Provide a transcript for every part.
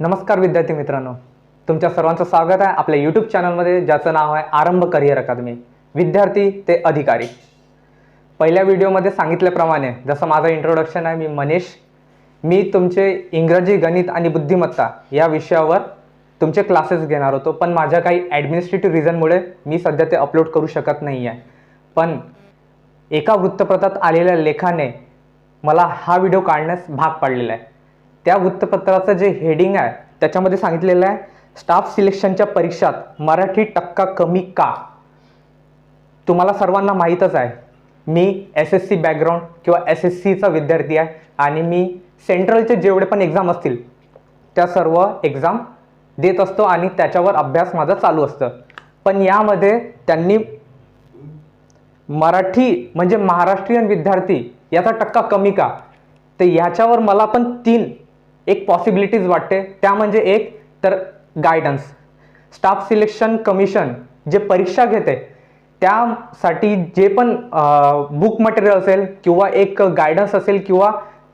नमस्कार विद्यार्थी मित्रांनो. तुमच्या सर्वांचं स्वागत आहे आपल्या यूट्यूब चॅनलमध्ये ज्याचं नाव आहे आरंभ करिअर अकादमी विद्यार्थी ते अधिकारी. पहिल्या व्हिडिओमध्ये सांगितल्याप्रमाणे जसं माझं इंट्रोडक्शन आहे मी मनीष. मी तुमचे इंग्रजी गणित आणि बुद्धिमत्ता या विषयावर तुमचे क्लासेस घेणार होतो. पण माझ्या काही ॲडमिनिस्ट्रेटिव्ह रिझनमुळे मी सध्या ते अपलोड करू शकत नाही आहे पण एका वृत्तपत्रात आलेल्या लेखाने मला हा व्हिडिओ काढण्यास भाग पाडलेला आहे. त्या वृत्तपत्राचं जे हेडिंग आहे त्याच्यामध्ये सांगितलेलं आहे स्टाफ सिलेक्शनच्या परीक्षात मराठी टक्का कमी का? तुम्हाला सर्वांना माहीतच आहे. मी एस एस सी बॅकग्राऊंड किंवा एस एस सीचा विद्यार्थी आहे आणि मी सेंट्रलचे जेवढे पण एक्झाम असतील त्या सर्व एक्झाम देत असतो आणि त्याच्यावर अभ्यास माझा चालू असतं. पण यामध्ये त्यांनी मराठी म्हणजे महाराष्ट्रीयन विद्यार्थी याचा टक्का कमी का? तर ह्याच्यावर मला पण तीन एक पॉसिबिलिटीज वाटते. त्या म्हणजे एक तर गायडन्स स्टाफ सिलेक्शन कमिशन जे परीक्षा घेते त्यासाठी जे पण बुक मटेरियल असेल किंवा एक गायडन्स असेल किंवा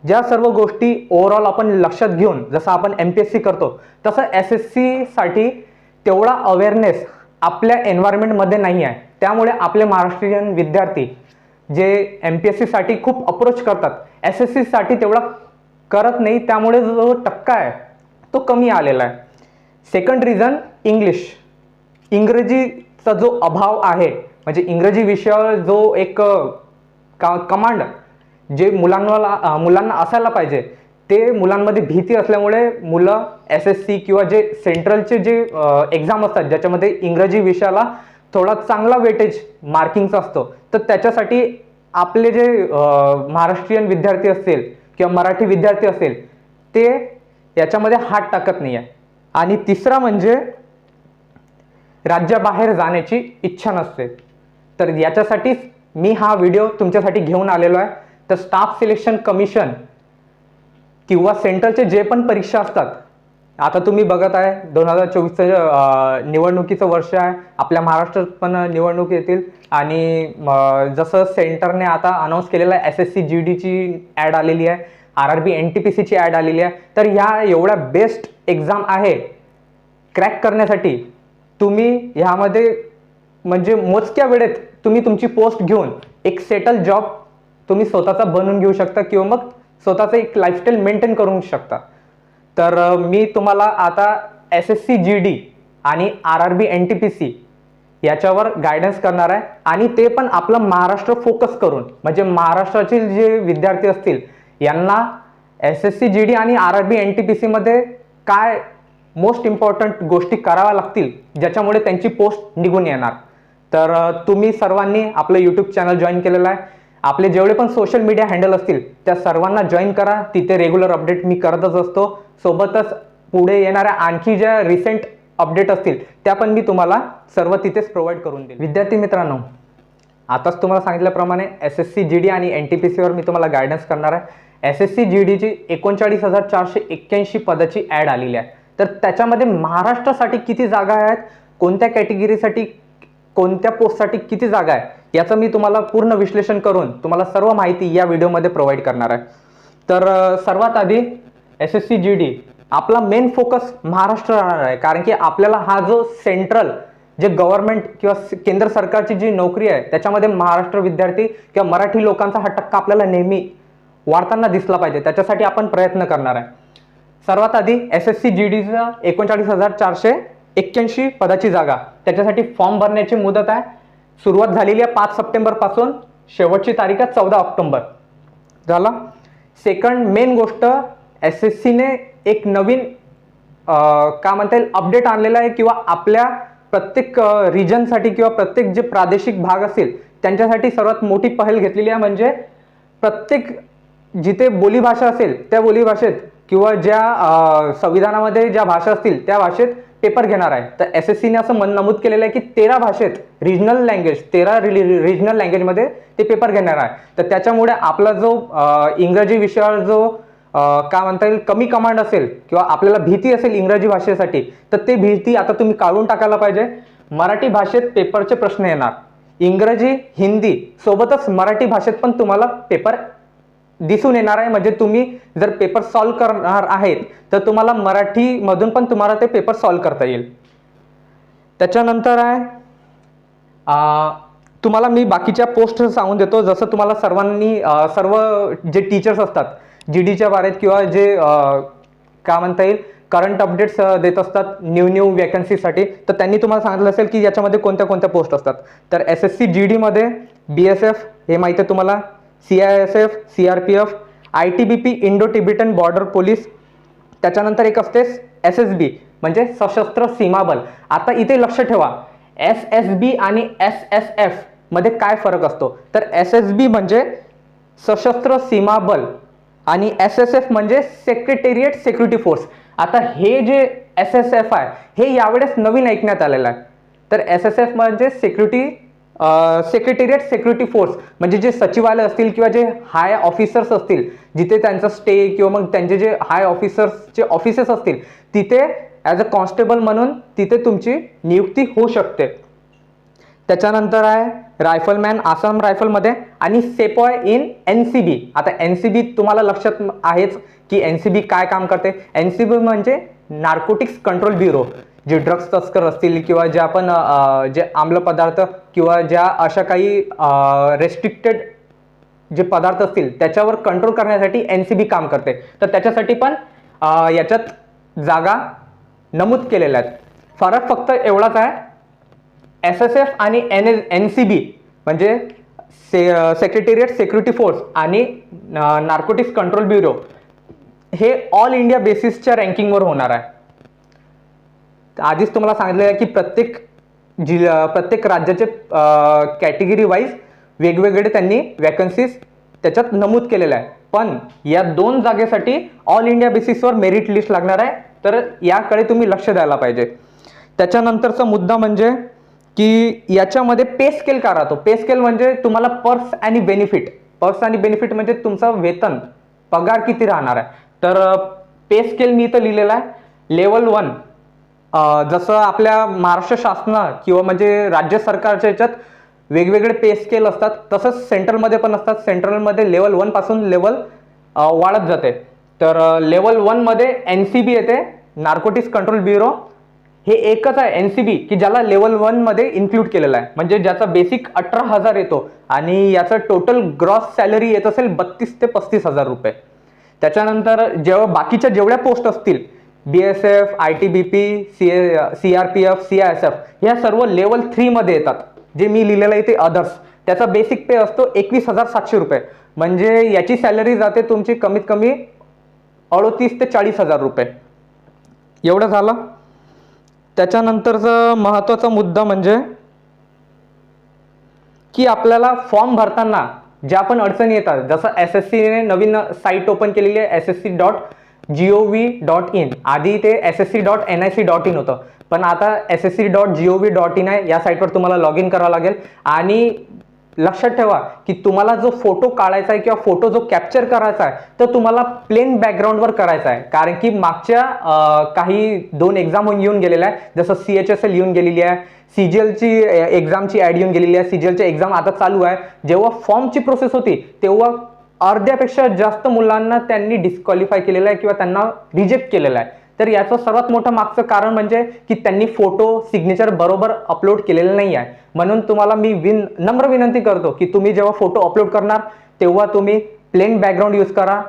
ज्या सर्व गोष्टी ओव्हरऑल आपण लक्षात घेऊन जसं आपण एम पी एस सी करतो तसं एस एस सीसाठी तेवढा अवेअरनेस आपल्या एन्व्हायरमेंटमध्ये नाही आहे. त्यामुळे आपले महाराष्ट्रीयन विद्यार्थी जे एम पी एस सीसाठी खूप अप्रोच करतात एस एस सीसाठी तेवढा करत नाही त्यामुळे जो टक्का आहे तो कमी आलेला आहे. सेकंड रिझन इंग्लिश इंग्रजीचा जो अभाव आहे म्हणजे इंग्रजी विषयावर जो एक का कमांड जे मुलांना मुलांना असायला पाहिजे ते मुलांमध्ये भीती असल्यामुळे मुलं एस एस सी किंवा जे सेंट्रलचे जे एक्झाम असतात ज्याच्यामध्ये इंग्रजी विषयाला थोडा चांगला वेटेज मार्किंगचा असतो तर त्याच्यासाठी आपले जे महाराष्ट्रीयन विद्यार्थी असतील किंवा मराठी विद्यार्थी असेल ते याच्यामध्ये हात टाकत नाही आहे आणि तिसरा म्हणजे राज्याबाहेर जाण्याची इच्छा नसते. तर याच्यासाठीच मी हा व्हिडिओ तुमच्यासाठी घेऊन आलेलो आहे. तर स्टाफ सिलेक्शन कमिशन किंवा सेंट्रलचे जे पण परीक्षा असतात आता तुम्ही बघत आहे दोन हजार चोवीसचं निवडणुकीचं वर्ष आहे. आपल्या महाराष्ट्रात पण निवडणूक येतील. आणि जसं सेंटरने आता अनाऊन्स केलेलं आहे एस एस सी जी डीची ॲड आलेली आहे. R R B N T P सीची ॲड आलेली आहे. तर ह्या एवढ्या बेस्ट एक्झाम आहे क्रॅक करण्यासाठी तुम्ही ह्यामध्ये म्हणजे मोजक्या वेळेत तुम्ही तुमची पोस्ट घेऊन एक सेटल जॉब तुम्ही स्वतःचा बनवून घेऊ शकता किंवा मग स्वतःचं एक लाईफस्टाईल मेंटेन करू शकता. तर मी तुम्हाला आता S S C G D आणि R R B N T P C याच्यावर गायडन्स करणार आहे. आणि ते पण आपलं महाराष्ट्र फोकस करून म्हणजे महाराष्ट्रातील जे विद्यार्थी असतील यांना S S C G D आणि R R B N T P सीमध्ये काय मोस्ट इम्पॉर्टंट गोष्टी कराव्या लागतील ज्याच्यामुळे त्यांची पोस्ट निघून येणार. तर तुम्ही सर्वांनी आपलं यूट्यूब चॅनल जॉईन केलेलं आहे. आपले जेवढे पण सोशल मीडिया हँडल असतील त्या सर्वांना जॉईन करा. तिथे रेग्युलर अपडेट मी करतच असतो. सोबतच पुढे येणाऱ्या आणखी ज्या रिसेंट अपडेट असतील त्या पण मी तुम्हाला सर्व तिथेच प्रोव्हाइड करून देईल. विद्यार्थी मित्रांनो आताच तुम्हाला सांगितल्याप्रमाणे S S C G D आणि एन टी पी सीवर मी तुम्हाला गायडन्स करणार आहे. एस एस सी जी डीची एकोणचाळीस हजार चारशे एक्क्याऐंशी पदाची ॲड आलेली आहे. तर त्याच्यामध्ये महाराष्ट्रासाठी किती जागा आहेत? कोणत्या कॅटेगरीसाठी कोणत्या पोस्टसाठी किती जागा आहे याचं मी तुम्हाला पूर्ण विश्लेषण करून तुम्हाला सर्व माहिती या व्हिडिओमध्ये प्रोव्हाइड करणार आहे. तर सर्वात आधी S S C G D आपला मेन फोकस महाराष्ट्र राहणार आहे. कारण की आपल्याला हा जो सेंट्रल जे गव्हर्नमेंट किंवा केंद्र सरकारची जी नोकरी आहे त्याच्यामध्ये महाराष्ट्र विद्यार्थी किंवा मराठी लोकांचा हा टक्का आपल्याला नेहमी वाढताना दिसला पाहिजे. त्याच्यासाठी आपण प्रयत्न करणार आहे. सर्वात आधी एस एस सी जी डीचा एकोणचाळीस हजार चारशे एक्क्याऐंशी पदाची जागा. त्याच्यासाठी फॉर्म भरण्याची मुदत आहे. सुरुवात झालेली आहे पाच सप्टेंबरपासून शेवटची तारीख आहे चौदा ऑक्टोंबर. झाला? सेकंड मेन गोष्ट एस एस सीने एक नवीन अं, काय म्हणता येईल अपडेट आणलेला आहे किंवा आपल्या प्रत्येक रिजनसाठी किंवा प्रत्येक जे प्रादेशिक भाग असेल त्यांच्यासाठी सर्वात मोठी पहल घेतलेली आहे म्हणजे प्रत्येक जिथे बोलीभाषा असेल त्या बोलीभाषेत किंवा ज्या संविधानामध्ये ज्या भाषा असतील त्या भाषेत पेपर घेणार आहे. तर एस एस सीने असं मन नमूद केलेलं आहे की तेरा भाषेत रिजनल लँग्वेज तेरा रिजनल लँग्वेजमध्ये ते पेपर घेणार आहे. तर त्याच्यामुळे आपला जो इंग्रजी विषयावर जो काय म्हणता येईल कमी कमांड असेल किंवा आपल्याला भीती असेल इंग्रजी भाषेसाठी तर ते भीती आता तुम्ही काढून टाकायला पाहिजे. मराठी भाषेत पेपरचे प्रश्न येणार. इंग्रजी हिंदी सोबतच मराठी भाषेत पण तुम्हाला पेपर दिसून येणार आहे. म्हणजे तुम्ही जर पेपर सॉल्व करणार आहेत तर तुम्हाला मराठीमधून पण तुम्हाला ते पेपर सॉल्व करता येईल. त्याच्यानंतर आहे तुम्हाला मी बाकीच्या पोस्ट सांगून देतो. जसं तुम्हाला सर्वांनी सर्व जे टीचर्स असतात जी डीच्या बारेत किंवा जे काय म्हणता येईल करंट अपडेट्स देत असतात न्यू न्यू वॅकन्सीसाठी तर त्यांनी तुम्हाला सांगितलं असेल की याच्यामध्ये कोणत्या कोणत्या पोस्ट असतात. तर एस एस सी जी डीमध्ये बी एस एफ हे माहिती आहे तुम्हाला C I S F C R P F I T B P Indo Tibetan border police त्याच्यानंतर एक असते एस एस बी म्हणजे सशस्त्र सीमाबल आता इथे लक्ष ठेवा एस एस बी आणि एस एस एफमध्ये काय फरक असतो? तर एस एस बी म्हणजे सशस्त्र सीमाबल आणि एस एस एफ म्हणजे सेक्रेटेरिएट सेक्युरिटी फोर्स आता हे जे एस एस एफ आहे हे यावेळेस नवीन ऐकण्यात आलेलं आहे. तर एस एस एफ म्हणजे सेक्युरिटी सेक्रेटेरिएट सेक्युरिटी फोर्स म्हणजे जे सचिवालय असतील किंवा जे हाय ऑफिसर्स असतील जिथे त्यांचा स्टे किंवा मग त्यांचे जे हाय ऑफिसर्सचे ऑफिसेस असतील तिथे ॲज अ कॉन्स्टेबल म्हणून तिथे तुमची नियुक्ती होऊ शकते. त्याच्यानंतर आहे रायफलमॅन आसाम रायफलमध्ये आणि sepoy in N C B. आता एन सी बी तुम्हाला लक्षात आहेच की एन सी बी काय काम करते? एन सी बी म्हणजे नार्कोटिक्स कंट्रोल ब्युरो जे ड्रग्स तस्कर असतील किंवा जे आपण जे आम्ल पदार्थ किंवा ज्या अशा काही रेस्ट्रिक्टेड जे पदार्थ असतील त्याच्यावर कंट्रोल करण्यासाठी एन सी बी काम करते. तर त्याच्यासाठी पण याच्यात जागा नमूद केलेल्या आहेत. फरक फक्त एवढाच आहे एस एस एफ आणि N S N C B म्हणजे से सेक्रेटेरिएट सेक्युरिटी फोर्स आणि नार्कोटिक्स कंट्रोल ब्युरो हे ऑल इंडिया बेसिसच्या रँकिंगवर होणार आहे. आधीच तुम्हाला सांगितलं आहे की प्रत्येक जिल्हा uh, प्रत्येक राज्याचे uh, कॅटेगरी वाईज वेगवेगळे त्यांनी वॅकन्सीज त्याच्यात नमूद केलेल्या आहे. पण या दोन जागेसाठी ऑल इंडिया बेसिसवर मेरिट लिस्ट लागणार आहे. तर याकडे तुम्ही लक्ष द्यायला पाहिजे. त्याच्यानंतरचा मुद्दा म्हणजे की याच्यामध्ये पे स्केल का राहतो पे स्केल म्हणजे तुम्हाला पर्स आणि बेनिफिट. पर्स आणि बेनिफिट म्हणजे तुमचं वेतन पगार किती राहणार आहे. तर पे स्केल मी इथं लिहिलेला आहे. लेवल वन जसं आपल्या महाराष्ट्र शासना किंवा म्हणजे राज्य सरकारच्या याच्यात वेगवेगळे पे स्केल असतात तसंच सेंट्रलमध्ये पण असतात. सेंट्रलमध्ये लेवल वनपासून लेवल वाढत जाते. तर लेवल वनमध्ये एन सी बी येते नार्कोटिक्स कंट्रोल ब्युरो हे एकच आहे एन सी बी की ज्याला लेवलमध्ये इन्क्लूड केलेलं आहे. म्हणजे ज्याचा बेसिक अठरा हजार येतो आणि याचं टोटल ग्रॉस सॅलरी येत असेल बत्तीस ते पस्तीस हजार रुपये. त्याच्यानंतर जेव्हा बाकीच्या जेवढ्या पोस्ट असतील B S F I T B P C A C R P F C I S F ह्या सर्व लेवल थ्रीमध्ये येतात. जे मी लिहिलेलं आहे ते अदर्स त्याचा बेसिक पे असतो एकवीस हजार सातशे रुपये. म्हणजे याची सॅलरी जाते तुमची कमीत कमी अडोतीस ते चाळीस हजार रुपये. एवढं झालं? त्याच्यानंतरचा महत्त्वाचा मुद्दा म्हणजे की आपल्याला फॉर्म भरताना ज्या पण अडचणी येतात जसं एस एस सीने नवीन साईट ओपन केलेली आहे S S C dot G O V dot in आधी ते S S C dot N I C dot in होतं. पण आता S S C dot G O V dot in आहे या साईटवर तुम्हाला लॉग इन करावं लागेल. आणि लक्षात ठेवा की तुम्हाला जो फोटो काढायचा आहे किंवा फोटो जो कॅप्चर करायचा आहे तो तुम्हाला प्लेन बॅकग्राऊंडवर करायचा आहे. कारण की मागच्या काही दोन एक्झाम येऊन गेलेल्या आहे जसं सी एच एस एल येऊन गेलेली आहे सी जी एलची एक्झामची ॲड येऊन गेलेली आहे. सी जी एलची एक्झाम आता चालू आहे. जेव्हा फॉर्मची प्रोसेस होती तेव्हा अर्ध्यापेक्षा जास्त मुलांना त्यांनी डिस्क्वालिफाय केलेलं आहे किंवा त्यांना रिजेक्ट केलेलं आहे. तर याचं सर्वात मोठं मागचं कारण म्हणजे की त्यांनी फोटो सिग्नेचर बरोबर अपलोड केलेलं नाही आहे म्हणून तुम्हाला मी विन नम्र विनंती करतो की तुम्ही जेव्हा फोटो अपलोड करणार तेव्हा तुम्ही प्लेन बॅकग्राऊंड यूज करा.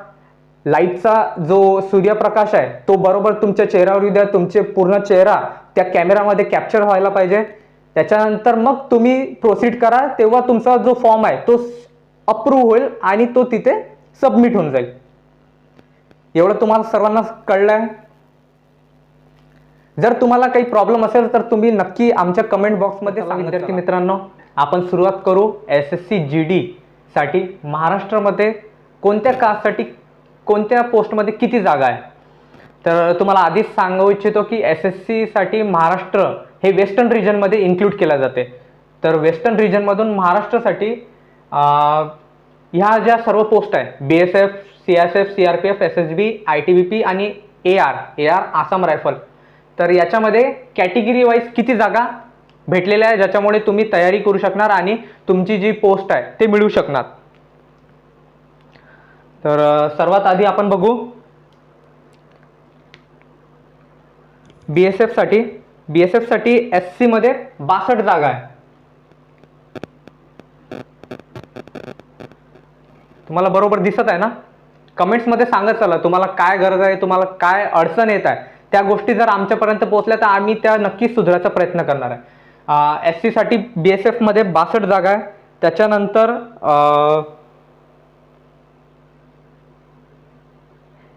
लाईटचा जो सूर्यप्रकाश आहे तो बरोबर तुमच्या चेहऱ्यावर येऊ द्या तुमचे पूर्ण चेहरा त्या कॅमेरामध्ये कॅप्चर व्हायला पाहिजे. त्याच्यानंतर मग तुम्ही प्रोसीड करा तेव्हा तुमचा जो फॉर्म आहे तो अप्रूव्ह होईल आणि तो तिथे सबमिट होऊन जाईल. एवढं तुम्हाला सर्वांना कळलं आहे जर तुम्हाला काही प्रॉब्लेम असेल तर तुम्ही नक्की आमच्या कमेंट बॉक्समध्ये सांगा. विद्यार्थी मित्रांनो आपण सुरुवात करू S S C G D साठी. महाराष्ट्रामध्ये कोणत्या कास्टसाठी कोणत्या पोस्टमध्ये किती जागा आहे? तर तुम्हाला आधीच सांगू इच्छितो की एस एस सीसाठी महाराष्ट्र हे वेस्टर्न रिजनमध्ये इन्क्लूड केलं जाते. तर वेस्टर्न रिजनमधून महाराष्ट्रासाठी ह्या ज्या सर्व पोस्ट आहे B S F C S F C R P F S S B I T B P आणि A R A R Assam rifle तर याच्यामध्ये कॅटेगरी वाईज किती जागा भेटलेल्या आहे ज्याच्यामुळे तुम्ही तयारी करू शकणार आणि तुमची जी पोस्ट आहे ते मिळू शकणार. तर सर्वात आधी आपण बघू. बी एस एफसाठी बी एस एफसाठी एस सीमध्ये बासष्ट जागा आहे. तुम्हाला बरोबर दिसत आहे ना? कमेंट्समध्ये सांगत चला तुम्हाला काय गरज आहे तुम्हाला काय अडचण येत आहे. त्या गोष्टी जर आमच्यापर्यंत पोहोचल्या तर आम्ही त्या नक्कीच सुधारायचा प्रयत्न करणार आहे. एस सीसाठी बी एस एफमध्ये बासष्ट जागा आहे. त्याच्यानंतर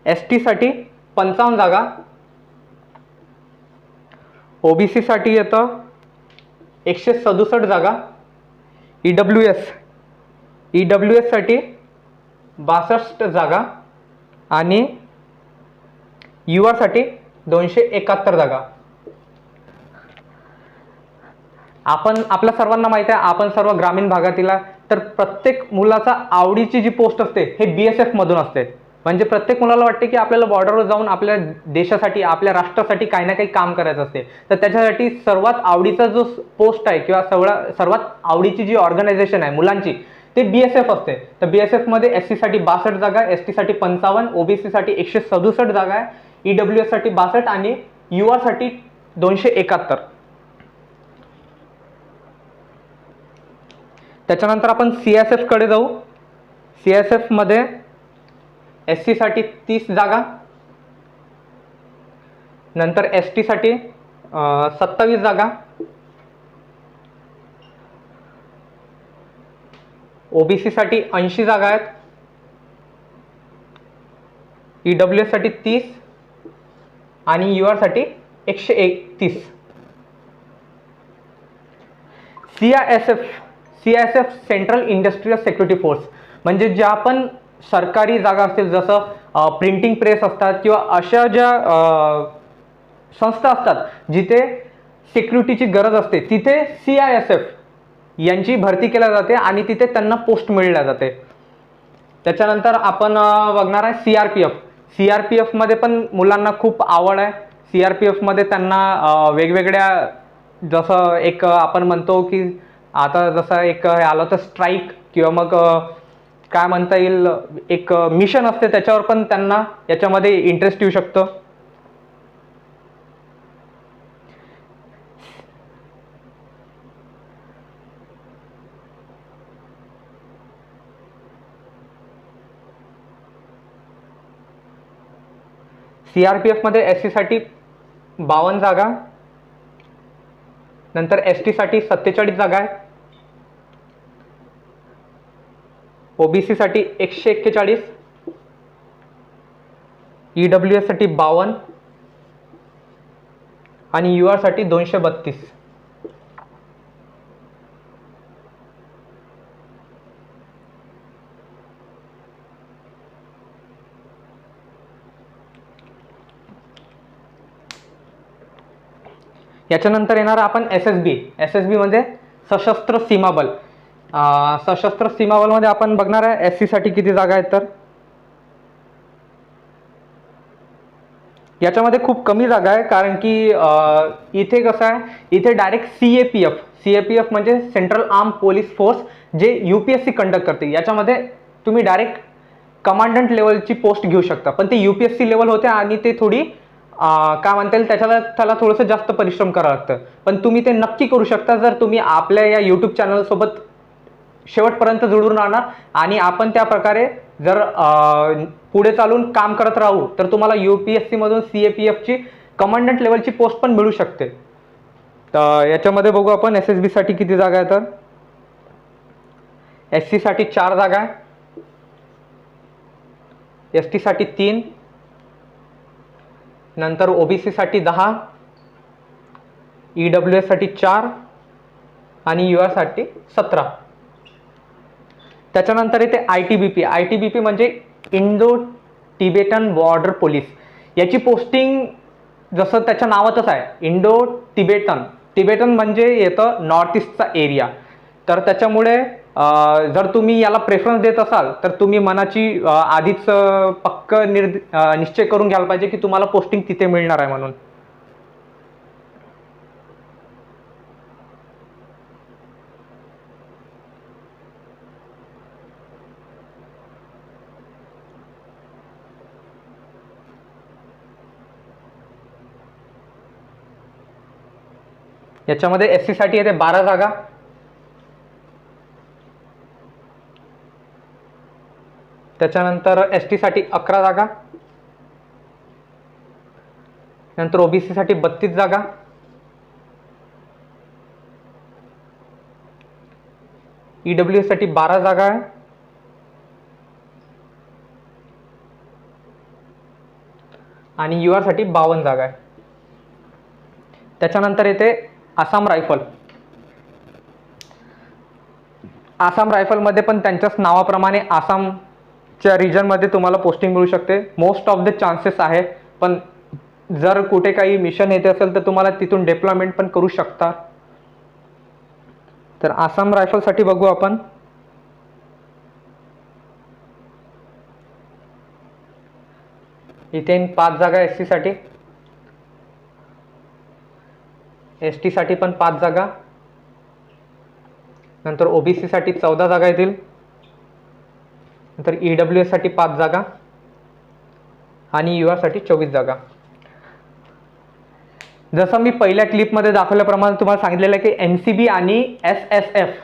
एस टीसाठी पंचावन्न जागा. ओबीसीसाठी येतं एकशे सदुसष्ट जागा. E W S E W एससाठी बासष्ट जागा आणि यू आरसाठी दोनशे एकाहत्तर जागा. आपण आपल्या सर्वांना माहिती आहे आपण सर्व ग्रामीण भागातील तर प्रत्येक मुलाचा आवडीची जी पोस्ट असते हे बी एस एफमधून असते. म्हणजे प्रत्येक मुलाला वाटते की आपल्याला बॉर्डरवर जाऊन आपल्या देशासाठी आपल्या राष्ट्रासाठी काही ना काही काम करायचं असते. तर त्याच्यासाठी सर्वात आवडीचा जो पोस्ट आहे किंवा सगळा सर्वात आवडीची जी ऑर्गनायझेशन आहे मुलांची ते बी एस एफ असते. तर बी एस एफमध्ये एस सीसाठी बासष्ट जागा एस टीसाठी पंचावन्न ओबीसीसाठी एकशे सदुसष्ट जागा आहे. ई डब्ल्यू एससाठी बासष्ट आणि यू आरसाठी दोनशे एकाहत्तर. त्याच्यानंतर आपण सी एस एफकडे जाऊ. सी एस एफमध्ये एस सीसाठी तीस जागा. नंतर एस टीसाठी सत्तावीस जागा. ओबीसीसाठी ऐंशी जागा आहेत. ई डब्ल्यू एससाठी तीस. आणि यू आरसाठी एकशे एकतीस. C I S F C I S F central industrial security force म्हणजे ज्या पण सरकारी जागा असतील जसं प्रिंटिंग प्रेस असतात किंवा अशा ज्या संस्था असतात जिथे सिक्युरिटीची गरज असते तिथे सी आय एस एफ यांची भरती केल्या जाते आणि तिथे त्यांना पोस्ट मिळल्या जाते. त्याच्यानंतर आपण बघणार आहे C R P F C R P एफमध्ये पण मुलांना खूप आवड आहे. सी आर पी एफमध्ये त्यांना वेगवेगळ्या जसं एक आपण म्हणतो की आता जसं एक हे आलं तर स्ट्राईक किंवा मग काय म्हणता येईल एक मिशन असते त्याच्यावर पण त्यांना याच्यामध्ये इंटरेस्ट येऊ शकतं. सी आर पी एफमध्ये एस सीसाठी बावन्न जागा. नंतर एस टीसाठी सत्तेचाळीस जागा आहे. ओबीसीसाठी एकशे एक्केचाळीस. ई डब्ल्यू एससाठी बावन्न. आणि यू आरसाठी दोनशे बत्तीस. याच्यानंतर येणार आपण S S B S S B म्हणजे सशस्त्र सीमाबल सशस्त्र सीमाबलमध्ये आपण बघणार आहे एस सीसाठी किती जागा आहेत तर? याच्यामध्ये खूप कमी जागा आहे कारण की इथे कसं आहे इथे direct C A P F C A P F म्हणजे सेंट्रल आर्म पोलीस फोर्स जे U P S C conduct करते. याच्यामध्ये तुम्ही डायरेक्ट कमांडंट लेवलची पोस्ट घेऊ शकता. पण ते U P S C level होते आणि ते थोडी काय म्हणता येईल त्याच्याला त्याला थोडंसं जास्त परिश्रम करावं लागतं. पण तुम्ही ते नक्की करू शकता जर तुम्ही आपल्या या यूट्यूब चॅनलसोबत शेवटपर्यंत जुळून राहणार आणि आपण त्या प्रकारे जर पुढे चालून काम करत राहू तर तुम्हाला यू पी एस सीमधून सी ए पी एफची कमांडंट लेवलची पोस्ट पण मिळू शकते. तर याच्यामध्ये बघू आपण एस एस बीसाठी किती जागा आहे तर. एस सीसाठी चार जागा आहे. एस टीसाठी तीन नंतर ओबीसीसाठी दहा ई डब्ल्यू एससाठी चार आणि यू आरसाठी सतरा. त्याच्यानंतर येते I T B P I T B P म्हणजे इंडो टिबेटन बॉर्डर पोलीस. याची पोस्टिंग जसं त्याच्या नावातच आहे इंडो टिबेटन टिबेटन म्हणजे येतं नॉर्थ ईस्टचा एरिया तर त्याच्यामुळे जर तुम्ही याला प्रेफरन्स देत असाल तर तुम्ही मनाची आधीच पक् पक्क निर्द निश्चय करून घ्यायला पाहिजे की तुम्हाला पोस्टिंग तिथे मिळणार आहे म्हणून. याच्यामध्ये एस सीसाठी येते बारा जागा. त्याच्यानंतर एस टीसाठी अकरा जागा. नंतर ओबीसीसाठी बत्तीस जागा. ईडब्ल्यू साठी बारा जागा आहे. आणि यू साठी बावन्न जागा आहे. त्याच्यानंतर येते आसाम रायफल. आसाम रायफलमध्ये पण त्यांच्याच नावाप्रमाणे आसाम च्या रिजनमध्ये तुम्हाला पोस्टिंग मिळू शकते. मोस्ट ऑफ द चान्सेस आहे पण जर कुठे काही मिशन येते असेल तर तुम्हाला तिथून डेप्लॉयमेंट पण करू शकता. तर आसाम रायफलसाठी बघू आपण. इथे पाच जागा एससाठी. एस टीसाठी पण पाच जागा. नंतर ओबीसीसाठी चौदा जागा येतील. नंतर ईडब्ल्यू एससाठी पाच जागा आणि यू आरसाठी चोवीस जागा. जसं मी पहिल्या क्लिपमध्ये दाखवल्याप्रमाणे तुम्हाला सांगितलेलं आहे की एन सी बी आणि एस एस एफ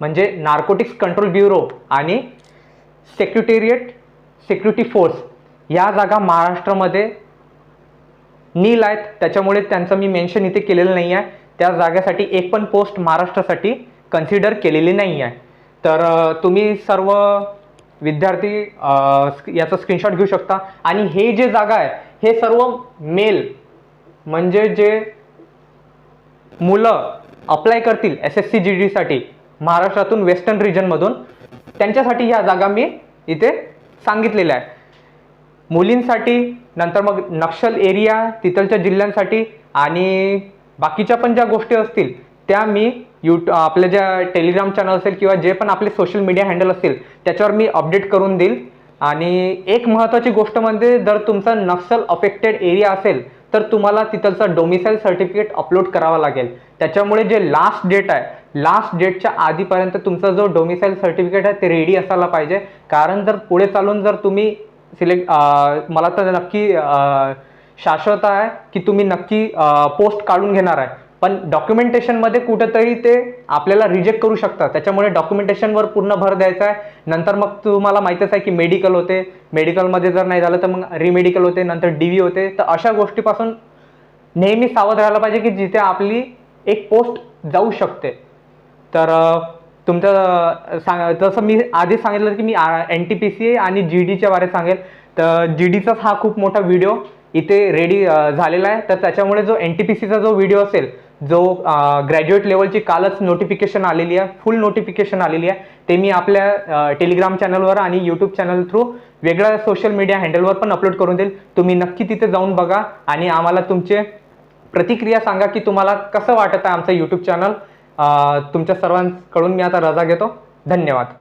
म्हणजे नार्कोटिक्स कंट्रोल ब्युरो आणि सेक्युटेरिएट सेक्युरिटी फोर्स या जागा महाराष्ट्रामध्ये नील आहेत. त्याच्यामुळे त्यांचं मी मेन्शन इथे केलेलं नाही आहे. त्या जागेसाठी एक पण पोस्ट महाराष्ट्रासाठी कन्सिडर केलेली नाही आहे. तर तुम्ही सर्व विद्यार्थी याचं याचा स्क्रीनशॉट घेऊ शकता. आणि हे जे जागा आहे हे सर्व मेल म्हणजे जे मुलं अप्लाय करतील एस एस सी जी डीसाठी महाराष्ट्रातून वेस्टर्न रिजनमधून त्यांच्यासाठी ह्या जागा मी इथे सांगितलेल्या आहे मुलींसाठी नंतर मग नक्षल एरिया तिथलच्या जिल्ह्यांसाठी आणि बाकीच्या पण ज्या गोष्टी असतील त्या मी यूट आपल्या ज्या टेलिग्राम चॅनल असेल किंवा जे पण आपले सोशल मीडिया हँडल असतील त्याच्यावर मी अपडेट करून देईल. आणि एक महत्त्वाची गोष्ट म्हणजे जर तुमचा नक्सल अफेक्टेड एरिया असेल तर तुम्हाला तिथलचं डोमिसाईल सर्टिफिकेट अपलोड करावा लागेल. त्याच्यामुळे जे लास्ट डेट आहे लास्ट डेटच्या आधीपर्यंत तुमचा जो डोमिसाईल सर्टिफिकेट आहे ते रेडी असायला पाहिजे. कारण जर पुढे चालून जर तुम्ही सिलेक्ट मला तर नक्की शाश्वत आहे की तुम्ही नक्की पोस्ट काढून घेणार आहे. पण डॉक्युमेंटेशनमध्ये कुठंतरी ते आपल्याला रिजेक्ट करू शकतात. त्याच्यामुळे डॉक्युमेंटेशनवर पूर्ण भर द्यायचा आहे. नंतर मग तुम्हाला माहितीच आहे की मेडिकल होते. मेडिकलमध्ये जर नाही झालं तर मग रिमेडिकल होते नंतर डी व्ही होते. तर अशा गोष्टीपासून नेहमी सावध राहायला पाहिजे की जिथे आपली एक पोस्ट जाऊ शकते. तर तुमचं सांग जसं मी आधी सांगितलं की मी एन टी पी सी आणि जी डीच्या बारे सांगेल. तर जी डीचाच हा खूप मोठा व्हिडिओ इथे रेडी झालेला आहे. तर त्याच्यामुळे जो एन टी पी सीचा जो व्हिडिओ असेल जो ग्रॅज्युएट लेवलची कालच नोटिफिकेशन आलेली आहे फुल नोटिफिकेशन आलेली आहे. ते मी आपल्या टेलिग्राम चॅनलवर आणि यूट्यूब चॅनल थ्रू वेगळ्या सोशल मीडिया हँडलवर पण अपलोड करून देईल. तुम्ही नक्की तिथे जाऊन बघा आणि आम्हाला तुमचे प्रतिक्रिया सांगा की तुम्हाला कसं वाटत आहे आमचं यूट्यूब चॅनल तुमच्या सर्वांकडून मी आता रजा घेतो. धन्यवाद.